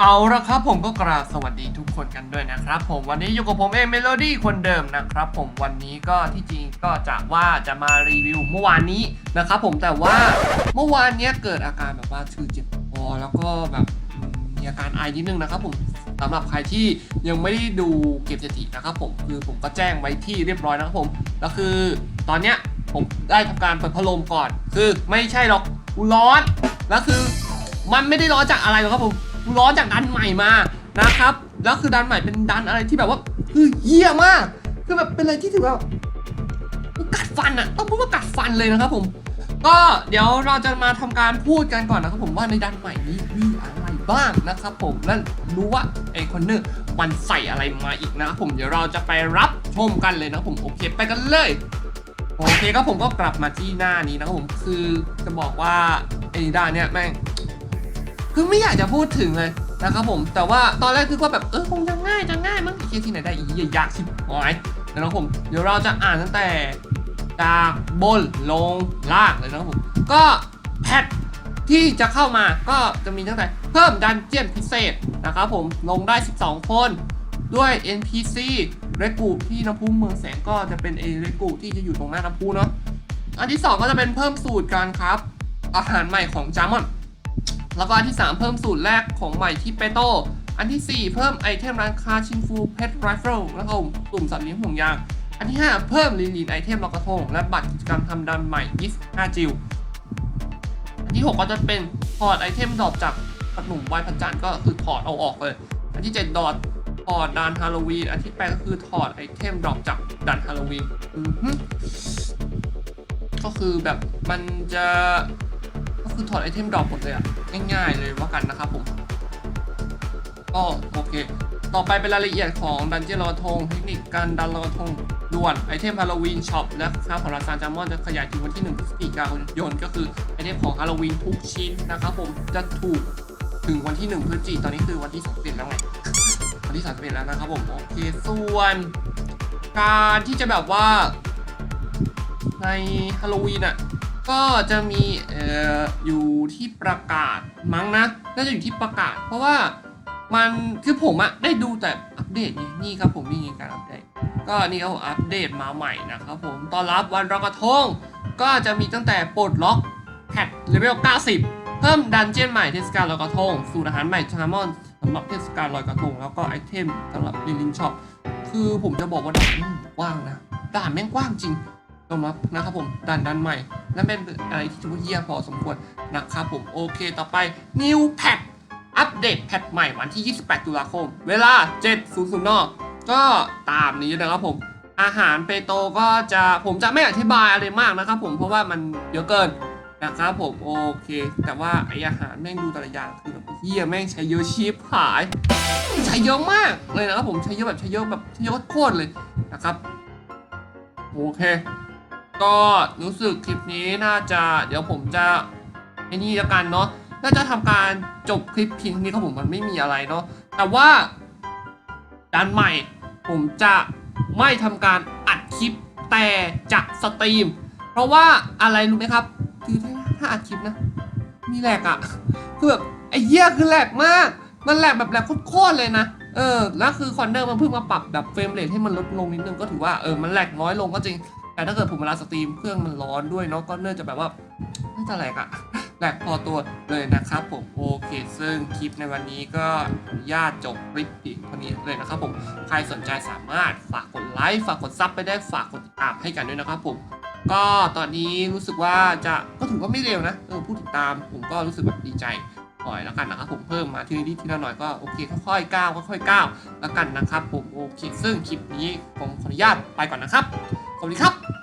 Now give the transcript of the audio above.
เอาละครับผมก็กราบสวัสดีทุกคนกันด้วยนะครับ ผมวันนี้อยู่กับผมเองเมโลดี้คนเดิมนะครับ ผมวันนี้ก็ที่จริงก็จะว่าจะมารีวิวเมื่อวานนี้นะครับ ผมแต่ว่าเมื่อวานเนี้ยเกิดอาการแบบว่าชื่อเจ็บคอแล้วก็แบบมีอาการไอนิดนึงนะครับ ผมสำหรับใครที่ยังไม่ได้ดูเก็บสถิตินะครับผมคือผมก็แจ้งไว้ที่เรียบร้อยนะครับผมแล้วคือตอนเนี้ยผมได้ทำการเปิดพัดลมก่อน คือไม่ใช่หรอกร้อนแล้วคือ มันไม่ได้ร้อนจากอะไรหรอกครับผม ร้อจากดันใหม่มานะครับ แล้วคือดันใหม่เป็นดันอะไรที่แบบว่าคือเยี่ยมาก คือแบบเป็นอะไรที่ถือว่ากัดฟันอะต้องพูดว่ากัดฟันเลยนะครับผม ก็เดี๋ยวเราจะมาทำการพูดกันก่อนนะครับผมว่าในดันใหม่นี้มีอะไรบ้างนะครับผมและรู้ว่าไอคอนเนอร์มันใส่อะไรมาอีกนะครับผมเดี๋ยวเราจะไปรับชมกันเลยนะครับผมโอเคไปกันเลยโอเคครับผมก็กลับมาที่หน้านี้นะครับผมคือจะบอกว่าไอ้ด้านเนี้ยแม่ง คือไม่อยากจะพูดถึงเลยนะครับผมแต่ว่าตอนแรกคือว่าแบบเออคงจะง่ายจะง่ายมั้งไอเคียที่ไหนได้อีเหี้ยยากชิบหายนะครับผมเดี๋ยวเราจะอ่านตั้งแต่จากบนลงล่างเลยนะครับผมก็แพทที่จะเข้ามาก็จะมีตั้งแต่เพิ่มดันเจียนพิเศษนะครับผมลงได้ 12 คนด้วย NPC เรกูที่น้ำพุเมืองแสงก็จะเป็นเอเรกูที่จะอยู่ตรงหน้าน้ำพุเนาะอันที่สองก็จะเป็นเพิ่มสูตรการครับ อาหารใหม่ของจามอน แล้วก็อันที่ 3 เพิ่มสูตรแรกของใหม่ที่เปโต อันทีสี่ 4 เพิ่มไอเทมร้านค้าชินฟูเพชรไรเฟิลแล้วก็กลุ่มสัตว์เลี้ยงห่วงยาง อันที่ 5 เพิ่มลีลีนไอเทมลอยกระทง และบัตรกิจกรรมทำดันใหม่ 25 จิวอันที่ 6 ก็จะเป็นถอดไอเทมดรอปจากขนมไวพระจันก็คือถอดเอาออกเลย อันที่ 7 ดอทถอดดันฮาโลวีน อันที่8ก็คือถอดไอเทมดรอปจากดันฮาโลวีนก็คือแบบมันจะ ก็คือถอดไอเทมดรอปหมดเลยอะง่ายๆเลยว่ากันนะครับผม ก็โอเค ต่อไปเป็นรายละเอียดของดันเจี้ยนลอยกระทงเทคนิคการดันลอยกระทงด่วนไอเทมฮาโลวีนช็อปและค่าของราซานจามอนจะขยายถึงวันที่1พฤศจิกายนก็คือไอเทมของฮาโลวีนทุกชิ้นนะครับผมจะถูกถึงวันที่1พฤศจิกายนตอนนี้คือวันที่31แล้วไงวันที่31แล้วนะครับผมโอเคส่วนการที่จะแบบว่าในฮาโลวีนอะ ก็จะมีเอ่ออยู่ที่ประกาศมั้งนะน่าจะอยู่ที่ประกาศ เพราะว่ามันคือผมอะได้ดูแต่อัปเดตไงนี่ครับผมนี่ไงการอัปเดต ก็นี่เขาอัปเดตมาใหม่นะครับผมตอนรับวันรอยกระทงก็จะมีตั้งแต่ปลดล็อกแพทเลเวล 90 เพิ่มดันเจียนใหม่เทศกาลลอยกระทง สูตรอาหารใหม่ชามอนสำหรับเทศกาลลอยกระทง แล้วก็ไอเทมสำหรับลิลินช็อปคือผมจะบอกว่าด่านแม่งกว้างนะด่านแม่งกว้างจริง ยอมรับนะครับผมด่านดันใหม่และเป็นอะไรที่ถือว่าเยี่ยพอสมควรนะครับผมโอเคต่อไป New Patch อัปเดตแพทใหม่วันที่ 28 ตุลาคม เวลา 7.00นก็ตามนี้นะครับผม อาหารเปโตก็จะผมจะไม่อธิบายอะไรมากนะครับผมเพราะว่ามันเยอะเกินนะครับผมโอเค แต่ว่าไออาหารแม่งดูแต่ละอย่างคือแบบเฮียแม่งใช้เยอะชิบหาย ใช้เยอะมากเลยนะครับผมใช้เยอะแบบใช้เยอะแบบใช้เยอะโคตรเลยนะครับ โอเค ก็รู้สึกคลิปนี้น่าจะเดี๋ยวผมจะไอ้นี่แล้วกันเนาะน่าจะทำการจบคลิปเพียงนี้ครับผมมันไม่มีอะไรเนาะแต่ว่าด้านใหม่ผมจะไม่ทำการอัดคลิปแต่จะสตรีม เพราะว่าอะไรรู้ไหมครับคือถ้าถ้าอัดคลิปนะมีแหลกอะคือแบบไอ้เหี้ยคือแหลกมาก มันแหลกแบบแหลกโคตรเลยนะเออแล้วคือคอนเนอร์มันเพิ่งมาปรับแบบเฟรมเรทให้มันลดลงนิดนึงก็ถือว่าเออมันแหลกน้อยลงก็จริง แต่ถ้าเกิดผมเวลาสตรีมเครื่องมันร้อนด้วยเนาะก็เนื่องจะแบบว่าน่าจะแหลกอะแหลกพอตัวเลยนะครับผมโอเค ซึ่งคลิปในวันนี้ก็อนุญาตจบคลิปเพียงเท่านี้เลยนะครับผมใครสนใจสามารถฝากกดไลค์ฝากกดซับไปได้ฝากกดติดตามให้กันด้วยนะครับผมก็ตอนนี้รู้สึกว่าจะก็ถือว่าไม่เร็วนะเออผู้ติดตามผมก็รู้สึกแบบดีใจหน่อยแล้วกันนะครับผมเพิ่มมาทีนิดทีละหน่อยก็โอเคค่อยๆก้าวค่อยๆก้าวแล้วกันนะครับผมโอเค ซึ่งคลิปนี้ผมขออนุญาตไปก่อนนะครับ สวัสดีครับ